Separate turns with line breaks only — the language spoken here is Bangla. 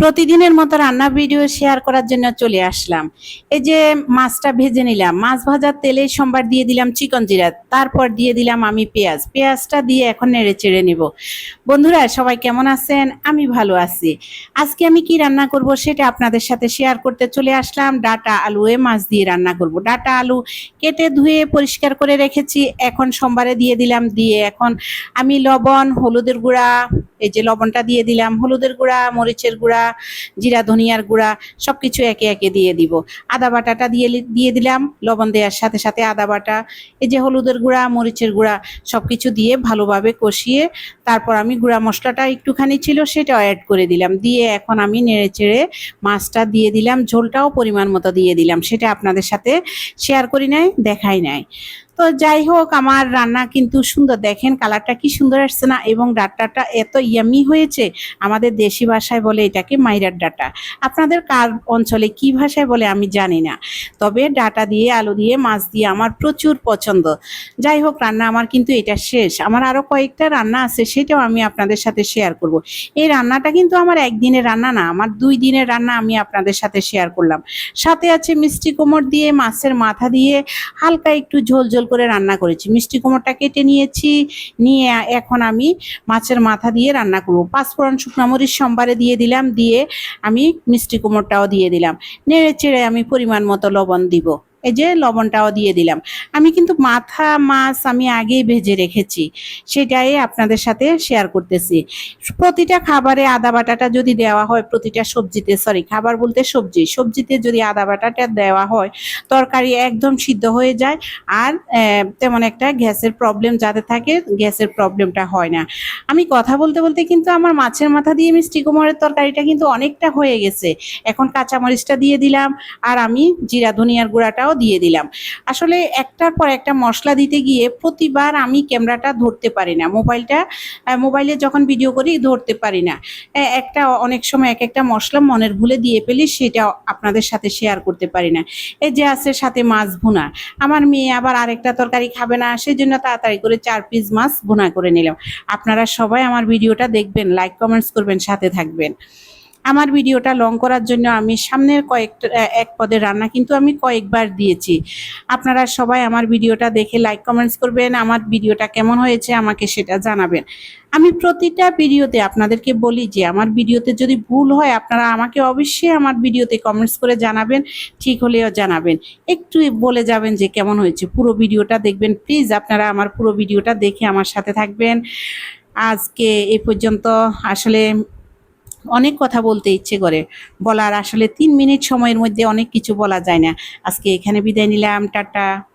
প্রতিদিনের মতো রান্না ভিডিও শেয়ার করার জন্য চলে আসলাম। এই যে মাছটা ভেজে নিলাম, মাছ ভাজার তেলে সোমবার দিয়ে দিলাম চিকন জিরা, তারপর দিয়ে দিলাম আমি পেঁয়াজ। পেঁয়াজটা দিয়ে এখন নেড়ে চেড়ে নিব। বন্ধুরা, সবাই কেমন আছেন? আমি ভালো আছি। আজকে আমি কি রান্না করব সেটা আপনাদের সাথে শেয়ার করতে চলে আসলাম। ডাটা আলু এ মাছ দিয়ে রান্না করব। ডাটা আলু কেটে ধুয়ে পরিষ্কার করে রেখেছি। এখন সোমবারে দিয়ে দিলাম। দিয়ে এখন আমি লবণ, হলুদের গুঁড়া এই যে লবণটা দিয়ে দিলাম, হলুদের গুঁড়া, মরিচের গুঁড়া, জিরা, ধনিয়ার গুঁড়া সব কিছু একে একে দিয়ে দিব। আদা বাটাটা দিয়ে দিয়ে দিলাম, লবণ দেওয়ার সাথে সাথে আদা বাটা, এই যে হলুদের গুঁড়া, মরিচের গুঁড়া সব কিছু দিয়ে ভালোভাবে কষিয়ে তারপর আমি গুঁড়া মশলাটা একটুখানি ছিল সেটাও অ্যাড করে দিলাম। দিয়ে এখন আমি নেড়ে চেড়ে মাছটা দিয়ে দিলাম, ঝোলটাও পরিমাণ মতো দিয়ে দিলাম। সেটা আপনাদের সাথে শেয়ার করি নাই, দেখাই নাই। তো যাই হোক, আমার রান্না কিন্তু সুন্দর। দেখেন কালারটা কি সুন্দর আসছে না? এবং ডাটাটা এত ইয়ামি হয়েছে, আমাদের দেশি ভাষায় বলে এটাকে মাইরার ডাটা। আপনাদের কার অঞ্চলে কি ভাষায় বলে আমি জানি না। তবে ডাটা দিয়ে, আলু দিয়ে, মাছ দিয়ে আমার প্রচুর পছন্দ। যাই হোক, রান্না আমার কিন্তু এটা শেষ। আমার আরও কয়েকটা রান্না আছে, সেটাও আমি আপনাদের সাথে শেয়ার করব। এই রান্নাটা কিন্তু আমার একদিনের রান্না না, আমার দুই দিনের রান্না আমি আপনাদের সাথে শেয়ার করলাম। সাথে আছে মিষ্টি কোমর দিয়ে, মাছের মাথা দিয়ে, হালকা একটু ঝোল ঝোল করে রান্না করেছি। মিষ্টি কোমরটা কেটে নিয়েছি, নিয়ে এখন আমি মাছের মাথা দিয়ে রান্না করব। পাঁচফোড়ন শুকনো মরিচ সোমবারে দিয়ে দিলাম, দিয়ে আমি মিষ্টি কোমরটাও দিয়ে দিলাম। নেড়ে চেড়ে আমি পরিমাণ মতো লবণ দিব। এই যে লবণটাও দিয়ে দিলাম। আমি কিন্তু মাথা, মাছ আমি আগেই ভেজে রেখেছি, সেটাই আপনাদের সাথে শেয়ার করতেছি। প্রতিটা খাবারে আদা বাটাটা যদি দেওয়া হয়, প্রতিটা সবজিতে সরি খাবার বলতে সবজি, সবজিতে যদি আদা বাটাটা দেওয়া হয়, তরকারি একদম সিদ্ধ হয়ে যায় আর তেমন একটা গ্যাসের প্রবলেম যাতে থাকে, গ্যাসের প্রবলেমটা হয় না। আমি কথা বলতে বলতে কিন্তু আমার মাছের মাথা দিয়ে মিষ্টি কুমড়ের তরকারিটা কিন্তু অনেকটা হয়ে গেছে। এখন কাঁচামরিচটা দিয়ে দিলাম আর আমি জিরা, ধনিয়ার গুঁড়াটাও দিয়ে দিলাম। আসলে একটার পর একটা মশলা দিতে গিয়ে প্রতিবার আমি ক্যামেরাটা ধরতে পারি না। মোবাইলটা মোবাইলে যখন ভিডিও করি ধরতে পারি না। একটা অনেক সময় এক একটা মশলা মনের ভুলে দিয়ে ফেলি সেটা আপনাদের সাথে শেয়ার করতে পারি না। এই যে আছে সাথে মাছ ভুনা। আমার মেয়ে আবার আরেকটা তরকারি খাবে না সেই জন্য তাড়াতাড়ি করে চার পিস মাছ ভুনা করে নিলাম। আপনারা সবাই আমার ভিডিওটা দেখবেন লাইক কমেন্টস করবেন, সাথে থাকবেন। আমার ভিডিওটা লং করার জন্য আমি সামনের কয়েকটা এক পদের রান্না কিন্তু আমি কয়েকবার দিয়েছি। আপনারা সবাই আমার ভিডিওটা দেখে লাইক কমেন্টস করবেন, আমার ভিডিওটা কেমন হয়েছে আমাকে সেটা জানাবেন। আমি প্রতিটা ভিডিওতে আপনাদেরকে বলি যে, আমার ভিডিওতে যদি ভুল হয়, আপনারা আমাকে অবশ্যই আমার ভিডিওতে কমেন্টস করে জানাবেন, ঠিক হলেও জানাবেন। একটু বলে যাবেন যে কেমন হয়েছে পুরো ভিডিওটা দেখবেন। প্লিজ আপনারা আমার পুরো ভিডিওটা দেখে আমার সাথে থাকবেন। আজকে এ পর্যন্ত, আসলে অনেক কথা বলতে ইচ্ছে করে। বলার আসলে তিন মিনিট সময়ের মধ্যে অনেক কিছু বলা যায় না। আজকে এখানে বিদায় নিলাম, টাটা।